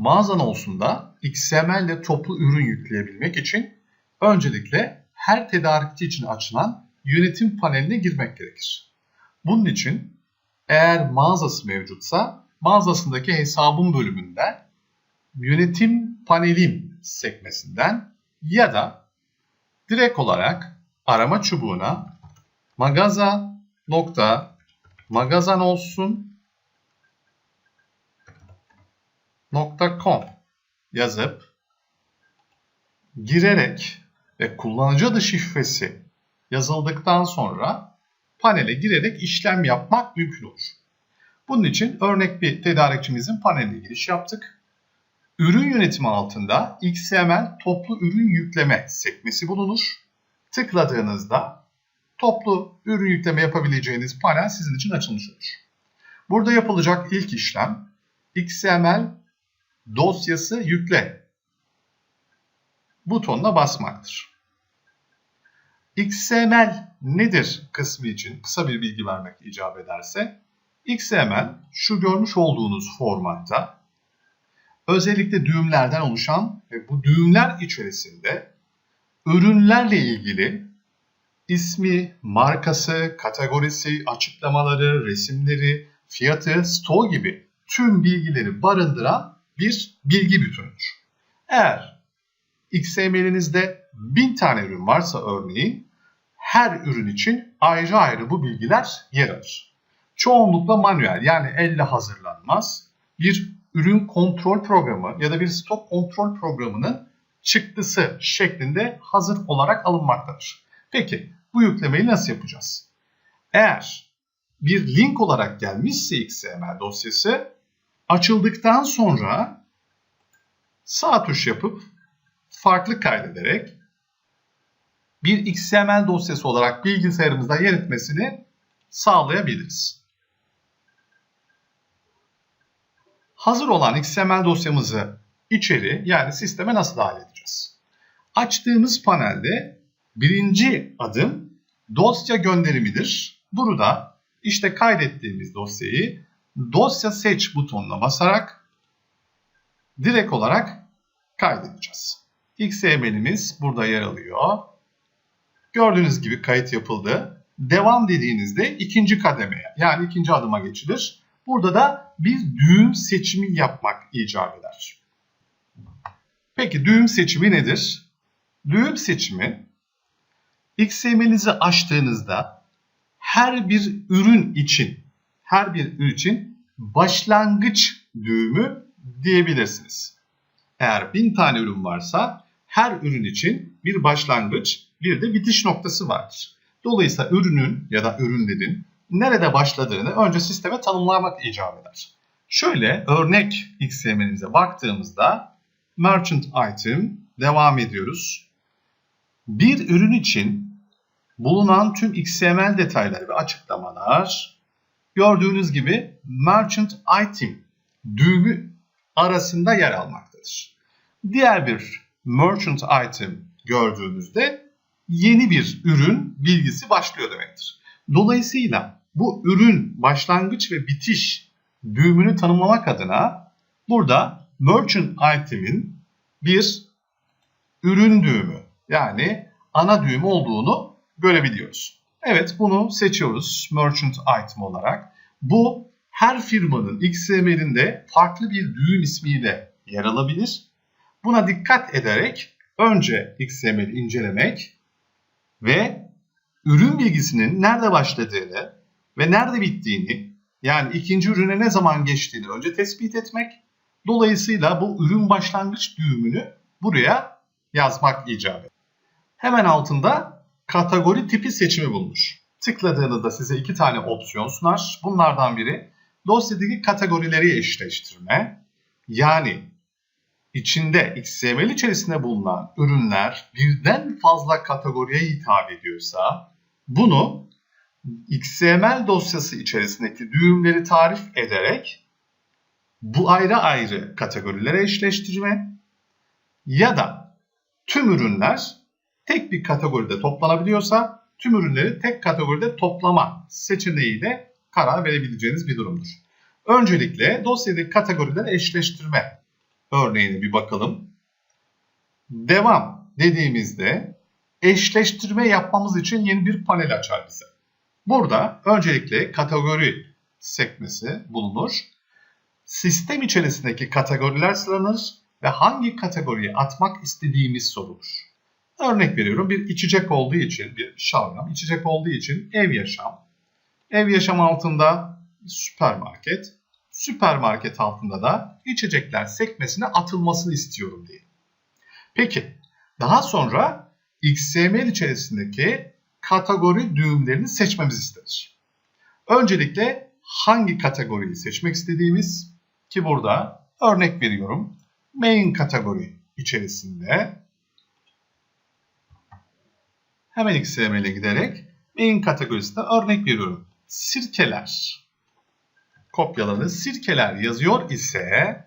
mağazan olsun da XML ile toplu ürün yükleyebilmek için öncelikle her tedarikçi için açılan yönetim paneline girmek gerekir. Bunun için eğer mağazası mevcutsa mağazasındaki hesabın bölümünden yönetim panelim sekmesinden ya da direkt olarak arama çubuğuna magaza nokta magazan olsun .com yazıp girerek ve kullanıcı adı şifresi yazıldıktan sonra panele girerek işlem yapmak mümkün olur. Bunun için örnek bir tedarikçimizin paneline giriş yaptık. Ürün yönetimi altında XML toplu ürün yükleme sekmesi bulunur. Tıkladığınızda toplu ürün yükleme yapabileceğiniz panel sizin için açılmış olur. Burada yapılacak ilk işlem XML dosyası yükle butonuna basmaktır. XML nedir kısmı için kısa bir bilgi vermek icap ederse XML şu görmüş olduğunuz formatta özellikle düğümlerden oluşan ve bu düğümler içerisinde ürünlerle ilgili ismi, markası, kategorisi, açıklamaları, resimleri, fiyatı, stoğu gibi tüm bilgileri barındıran bir bilgi bütünüdür. Eğer XML'inizde 1000 tane ürün varsa örneğin her ürün için ayrı ayrı bu bilgiler yer alır. Çoğunlukla manuel yani elle hazırlanmaz. Bir ürün kontrol programı ya da bir stok kontrol programının çıktısı şeklinde hazır olarak alınmaktadır. Peki bu yüklemeyi nasıl yapacağız? Eğer bir link olarak gelmişse XML dosyası açıldıktan sonra sağ tuş yapıp farklı kaydederek bir XML dosyası olarak bilgisayarımızda yer etmesini sağlayabiliriz. Hazır olan XML dosyamızı içeri yani sisteme nasıl dahil edeceğiz? Açtığımız panelde birinci adım dosya gönderimidir. Burada işte kaydettiğimiz dosyayı dosya seç butonuna basarak direkt olarak kaydedeceğiz. XML'imiz burada yer alıyor. Gördüğünüz gibi kayıt yapıldı. Devam dediğinizde ikinci kademeye yani ikinci adıma geçilir. Burada da bir düğüm seçimi yapmak icap eder. Peki düğüm seçimi nedir? Düğüm seçimi XML'inizi açtığınızda her bir ürün için her bir ürün için başlangıç düğümü diyebilirsiniz. Eğer bin tane ürün varsa her ürün için bir başlangıç bir de bitiş noktası vardır. Dolayısıyla ürünün ya da ürünlerin nerede başladığını önce sisteme tanımlamak icap eder. Şöyle örnek XML'imize baktığımızda Merchant Item devam ediyoruz. Bir ürün için bulunan tüm XML detayları ve açıklamalar gördüğünüz gibi Merchant Item düğümü arasında yer almaktadır. Diğer bir Merchant Item gördüğünüzde yeni bir ürün bilgisi başlıyor demektir. Dolayısıyla bu ürün başlangıç ve bitiş düğümünü tanımlamak adına burada Merchant Item'in bir ürün düğümü yani ana düğüm olduğunu görebiliyoruz. Evet bunu seçiyoruz Merchant Item olarak. Bu her firmanın XML'inde farklı bir düğüm ismiyle yer alabilir. Buna dikkat ederek önce XML'i incelemek ve ürün bilgisinin nerede başladığını ve nerede bittiğini yani ikinci ürüne ne zaman geçtiğini önce tespit etmek. Dolayısıyla bu ürün başlangıç düğümünü buraya yazmak icap eder. Hemen altında kategori tipi seçimi bulmuş. Tıkladığınızda size iki tane opsiyon sunar. Bunlardan biri dosyadaki kategorileri eşleştirme. Yani içinde XML içerisinde bulunan ürünler birden fazla kategoriye hitap ediyorsa bunu XML dosyası içerisindeki düğümleri tarif ederek bu ayrı ayrı kategorilere eşleştirme ya da tüm ürünler tek bir kategoride toplanabiliyorsa tüm ürünleri tek kategoride toplama seçeneğiyle karar verebileceğiniz bir durumdur. Öncelikle dosyadaki kategorileri eşleştirme örneğine bir bakalım. Devam dediğimizde eşleştirme yapmamız için yeni bir panel açar bize. Burada öncelikle kategori sekmesi bulunur. Sistem içerisindeki kategoriler sıralanır ve hangi kategoriye atmak istediğimiz sorulur. Örnek veriyorum bir içecek olduğu için bir şalgam içecek olduğu için ev yaşam. Ev yaşam altında süpermarket. Süpermarket altında da içecekler sekmesine atılmasını istiyorum diye. Peki daha sonra XML içerisindeki kategori düğümlerini seçmemiz istenir. Öncelikle hangi kategoriyi seçmek istediğimiz ki burada örnek veriyorum main kategori içerisinde hemen XML'e giderek main kategorisinde örnek veriyorum. Sirkeler kopyaladı. Sirkeler yazıyor ise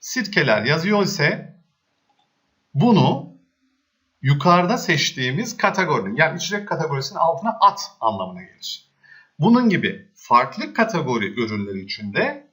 sirkeler yazıyor ise bunu yukarıda seçtiğimiz kategorinin yani içecek kategorisinin altına at anlamına gelir. Bunun gibi farklı kategori ürünleri içinde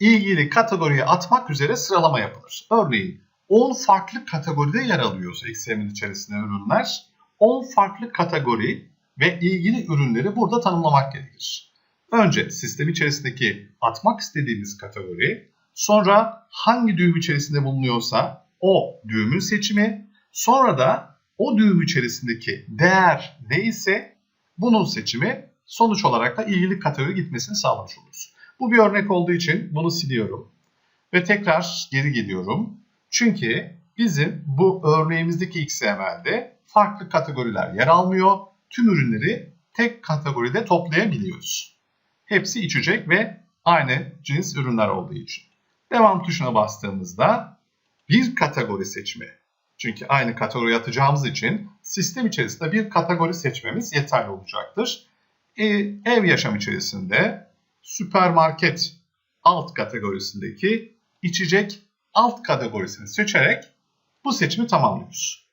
ilgili kategoriye atmak üzere sıralama yapılır. Örneğin 10 farklı kategoride yer alıyorsa XML içerisinde ürünler 10 farklı kategori ve ilgili ürünleri burada tanımlamak gerekir. Önce sistem içerisindeki atmak istediğimiz kategori, sonra hangi düğüm içerisinde bulunuyorsa o düğümün seçimi, sonra da o düğüm içerisindeki değer neyse bunun seçimi sonuç olarak da ilgili kategori gitmesini sağlamış oluruz. Bu bir örnek olduğu için bunu siliyorum ve tekrar geri geliyorum. Çünkü bizim bu örneğimizdeki XML'de farklı kategoriler yer almıyor. Tüm ürünleri tek kategoride toplayabiliyoruz. Hepsi içecek ve aynı cins ürünler olduğu için. Devam tuşuna bastığımızda bir kategori seçimi. Çünkü aynı kategoriye atacağımız için sistem içerisinde bir kategori seçmemiz yeterli olacaktır. E, ev yaşam içerisinde süpermarket alt kategorisindeki içecek alt kategorisini seçerek bu seçimi tamamlıyoruz.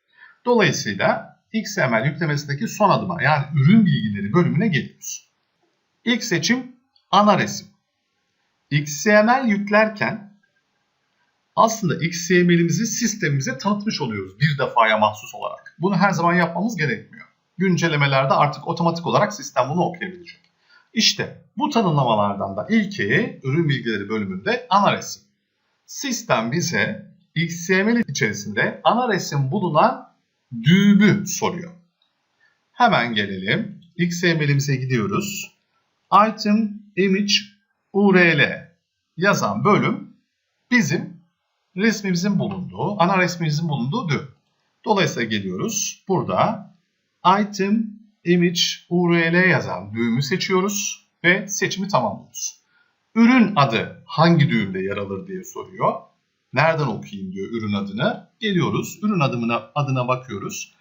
Dolayısıyla XML yüklemesindeki son adıma yani ürün bilgileri bölümüne geliyoruz. İlk seçim ana resim. XML yüklerken aslında XML'imizi sistemimize tanıtmış oluyoruz bir defaya mahsus olarak. Bunu her zaman yapmamız gerekmiyor. Güncellemelerde artık otomatik olarak sistem bunu okuyabilecek. İşte bu tanımlamalardan da ilki ürün bilgileri bölümünde ana resim. Sistem bize XML içerisinde ana resim bulunan düğümü soruyor. Hemen gelelim. XML'imize gidiyoruz. Item Image URL yazan bölüm bizim resmimizin bulunduğu, ana resmimizin bulunduğu düğüm. Dolayısıyla geliyoruz. Burada Item Image URL yazan düğümü seçiyoruz ve seçimi tamamlıyoruz. Ürün adı hangi düğümde yer alır diye soruyor. Nereden okuyayım diyor ürün adını. Geliyoruz. Ürün adımına, adına bakıyoruz.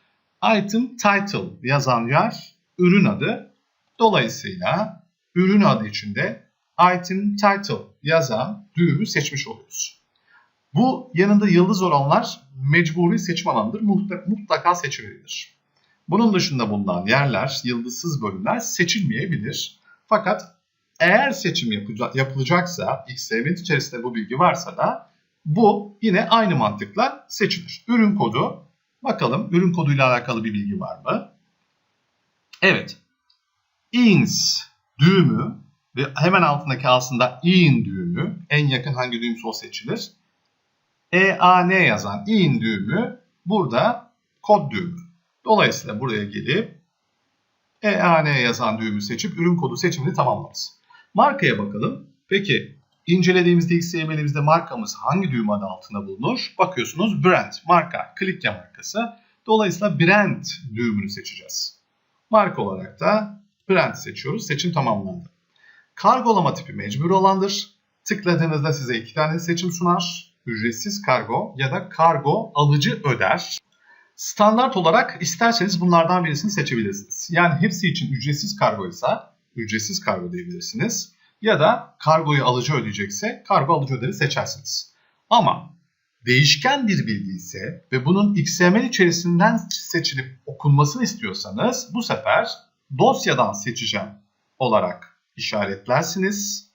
Item Title yazan yer ürün adı. Dolayısıyla ürün adı içinde Item Title yazan düğümü seçmiş oluyoruz. Bu yanında yıldız olanlar mecburi seçim alanıdır. Mutlaka seçilmelidir. Bunun dışında bulunan yerler, yıldızsız bölümler seçilmeyebilir. Fakat eğer seçim yapılacaksa, XML içerisinde bu bilgi varsa da bu yine aynı mantıkla seçilir. Ürün kodu, bakalım ürün koduyla alakalı bir bilgi var mı? Evet, ins düğümü ve hemen altındaki aslında in düğümü, en yakın hangi düğümse o seçilir. EAN yazan in düğümü burada kod düğümü. Dolayısıyla buraya gelip EAN yazan düğümü seçip ürün kodu seçimini tamamlarız. Markaya bakalım. Peki incelediğimizde XML'imizde markamız hangi düğüm adı altında bulunur? Bakıyorsunuz brand, marka, Klikya markası. Dolayısıyla brand düğümünü seçeceğiz. Marka olarak da brand seçiyoruz. Seçim tamamlandı. Kargolama tipi mecbur olandır. Tıkladığınızda size iki tane seçim sunar. Ücretsiz kargo ya da kargo alıcı öder. Standart olarak isterseniz bunlardan birisini seçebilirsiniz. Yani hepsi için ücretsiz kargo ise ücretsiz kargo diyebilirsiniz. Ya da kargoyu alıcı ödeyecekse kargo alıcı öderi seçersiniz. Ama değişken bir bilgi ise ve bunun XML içerisinden seçilip okunmasını istiyorsanız bu sefer dosyadan seçeceğim olarak işaretlersiniz.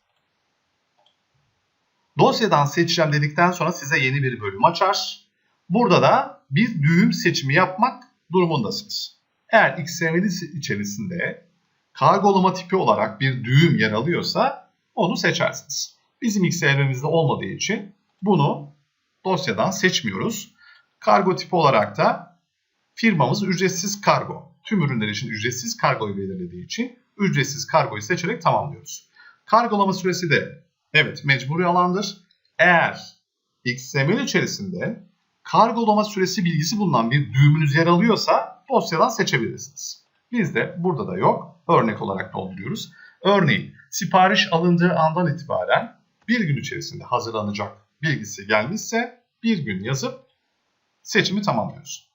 Dosyadan seçeceğim dedikten sonra size yeni bir bölüm açar. Burada da bir düğüm seçimi yapmak durumundasınız. Eğer XML içerisinde kargolama tipi olarak bir düğüm yer alıyorsa onu seçersiniz. Bizim XML'imizde olmadığı için bunu dosyadan seçmiyoruz. Kargo tipi olarak da firmamız ücretsiz kargo. Tüm ürünler için ücretsiz kargoyu belirlediği için ücretsiz kargoyu seçerek tamamlıyoruz. Kargolama süresi de evet mecburi alandır. Eğer XML içerisinde kargolama süresi bilgisi bulunan bir düğümünüz yer alıyorsa dosyadan seçebilirsiniz. Bizde burada da yok. Örnek olarak dolduruyoruz. Örneğin sipariş alındığı andan itibaren bir gün içerisinde hazırlanacak bilgisi gelmişse bir gün yazıp seçimi tamamlıyoruz.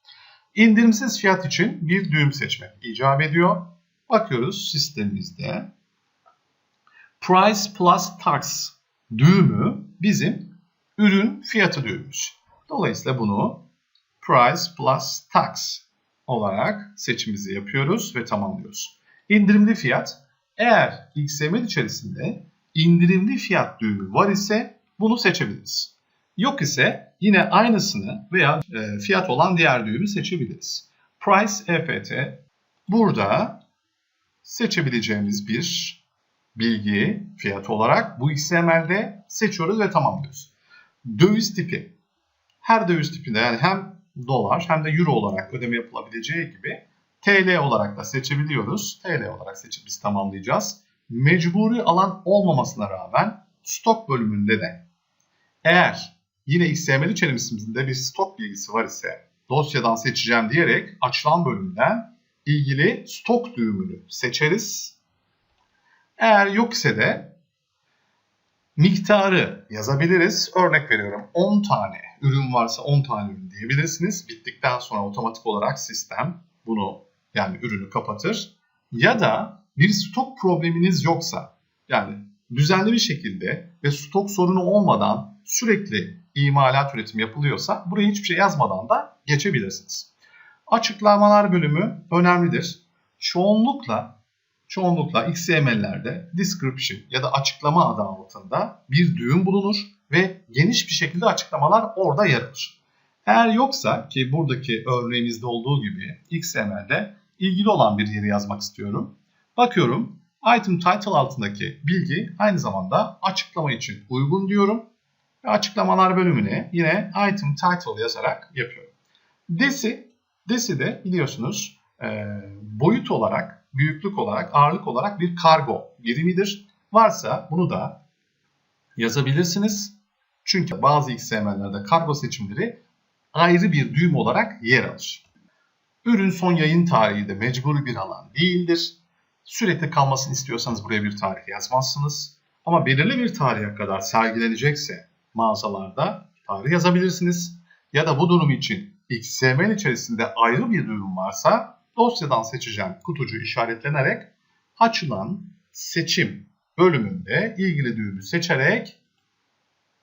İndirimsiz fiyat için bir düğüm seçmek icap ediyor. Bakıyoruz sistemimizde. Price plus tax düğümü bizim ürün fiyatı düğümümüz. Dolayısıyla bunu price plus tax olarak seçimimizi yapıyoruz ve tamamlıyoruz. İndirimli fiyat eğer XML içerisinde indirimli fiyat düğümü var ise bunu seçebiliriz. Yok ise yine aynısını veya e, fiyat olan diğer düğümü seçebiliriz. Price EFT burada seçebileceğimiz bir bilgi fiyat olarak bu XML'de seçiyoruz ve tamamlıyoruz. Döviz tipi. Her döviz tipinde yani hem dolar hem de euro olarak ödeme yapılabileceği gibi TL olarak da seçebiliyoruz. TL olarak seçip biz tamamlayacağız. Mecburi alan olmamasına rağmen stok bölümünde de eğer yine XML içerisinde bir stok bilgisi var ise dosyadan seçeceğim diyerek açılan bölümden ilgili stok düğümünü seçeriz. Eğer yok ise de miktarı yazabiliriz. Örnek veriyorum 10 tane ürün varsa 10 tane ürün diyebilirsiniz. Bittikten sonra otomatik olarak sistem bunu yani ürünü kapatır. Ya da bir stok probleminiz yoksa yani düzenli bir şekilde ve stok sorunu olmadan sürekli imalat üretim yapılıyorsa buraya hiçbir şey yazmadan da geçebilirsiniz. Açıklamalar bölümü önemlidir. Çoğunlukla çoğunlukla XML'lerde description ya da açıklama adı altında bir düğüm bulunur ve geniş bir şekilde açıklamalar orada yer alır. Eğer yoksa ki buradaki örneğimizde olduğu gibi XML'de ilgili olan bir yeri yazmak istiyorum. Bakıyorum item title altındaki bilgi aynı zamanda açıklama için uygun diyorum. Ve açıklamalar bölümüne yine item title yazarak yapıyorum. Desi, desi de biliyorsunuz boyut olarak, büyüklük olarak, ağırlık olarak bir kargo birimidir. Varsa bunu da yazabilirsiniz. Çünkü bazı XML'lerde kargo seçimleri ayrı bir düğüm olarak yer alır. Ürün son yayın tarihi de mecburi bir alan değildir. Sürekli kalmasını istiyorsanız buraya bir tarih yazmazsınız. Ama belirli bir tarihe kadar sergilenecekse mağazalarda tarih yazabilirsiniz. Ya da bu durum için XML içerisinde ayrı bir düğüm varsa dosyadan seçeceğim kutucu işaretlenerek açılan seçim bölümünde ilgili düğümü seçerek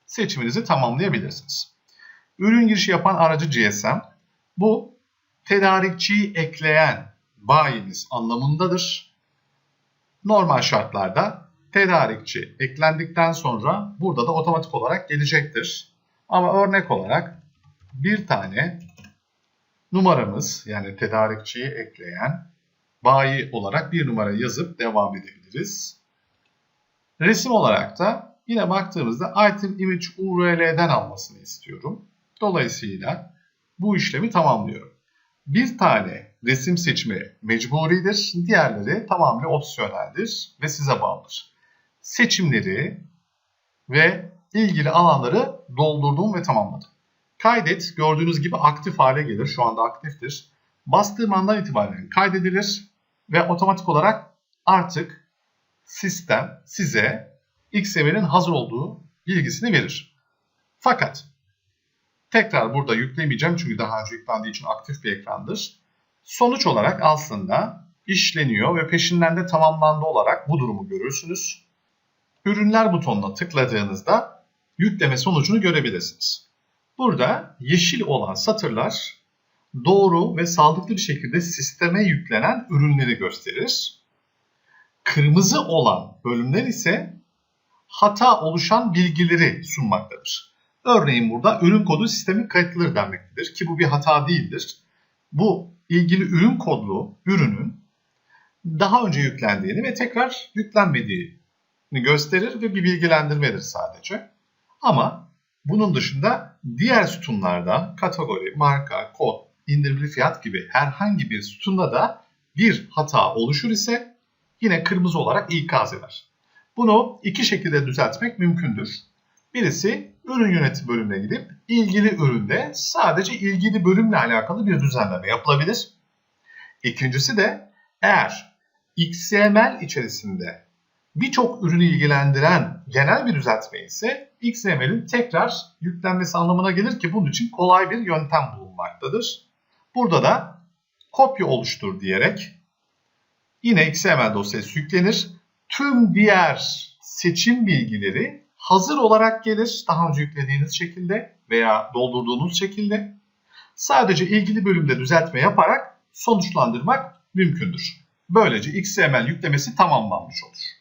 seçiminizi tamamlayabilirsiniz. Ürün girişi yapan aracı GSM. Bu tedarikçiyi ekleyen bayimiz anlamındadır. Normal şartlarda tedarikçi eklendikten sonra burada da otomatik olarak gelecektir. Ama örnek olarak bir tane numaramız yani tedarikçiyi ekleyen bayi olarak bir numara yazıp devam edebiliriz. Resim olarak da yine baktığımızda item image url'den almasını istiyorum. Dolayısıyla bu işlemi tamamlıyorum. Bir tane resim seçimi mecburidir, diğerleri tamamen opsiyoneldir ve size bağlıdır. Seçimleri ve ilgili alanları doldurdum ve tamamladım. Kaydet gördüğünüz gibi aktif hale gelir. Şu anda aktiftir. Bastığım andan itibaren kaydedilir ve otomatik olarak artık sistem size XML'in hazır olduğu bilgisini verir. Fakat tekrar burada yüklemeyeceğim çünkü daha önce yüklendiği için aktif bir ekrandır. Sonuç olarak aslında işleniyor ve peşinden de tamamlandı olarak bu durumu görürsünüz. Ürünler butonuna tıkladığınızda yükleme sonucunu görebilirsiniz. Burada yeşil olan satırlar doğru ve sağlıklı bir şekilde sisteme yüklenen ürünleri gösterir. Kırmızı olan bölümler ise hata oluşan bilgileri sunmaktadır. Örneğin burada ürün kodu sistemin kayıtlıdır denmektedir ki bu bir hata değildir. Bu ilgili ürün kodlu ürünün daha önce yüklendiğini ve tekrar yüklenmediğini gösterir ve bir bilgilendirmedir sadece. Ama bunun dışında diğer sütunlarda kategori, marka, kod, indirimli fiyat gibi herhangi bir sütunda da bir hata oluşur ise yine kırmızı olarak ikaz eder. Bunu iki şekilde düzeltmek mümkündür. Birisi ürün yönetim bölümüne gidip ilgili üründe sadece ilgili bölümle alakalı bir düzenleme yapılabilir. İkincisi de eğer XML içerisinde birçok ürünü ilgilendiren genel bir düzeltme ise XML'in tekrar yüklenmesi anlamına gelir ki bunun için kolay bir yöntem bulunmaktadır. Burada da kopya oluştur diyerek yine XML dosyası yüklenir. Tüm diğer seçim bilgileri hazır olarak gelir daha önce yüklediğiniz şekilde veya doldurduğunuz şekilde. Sadece ilgili bölümde düzeltme yaparak sonuçlandırmak mümkündür. Böylece XML yüklemesi tamamlanmış olur.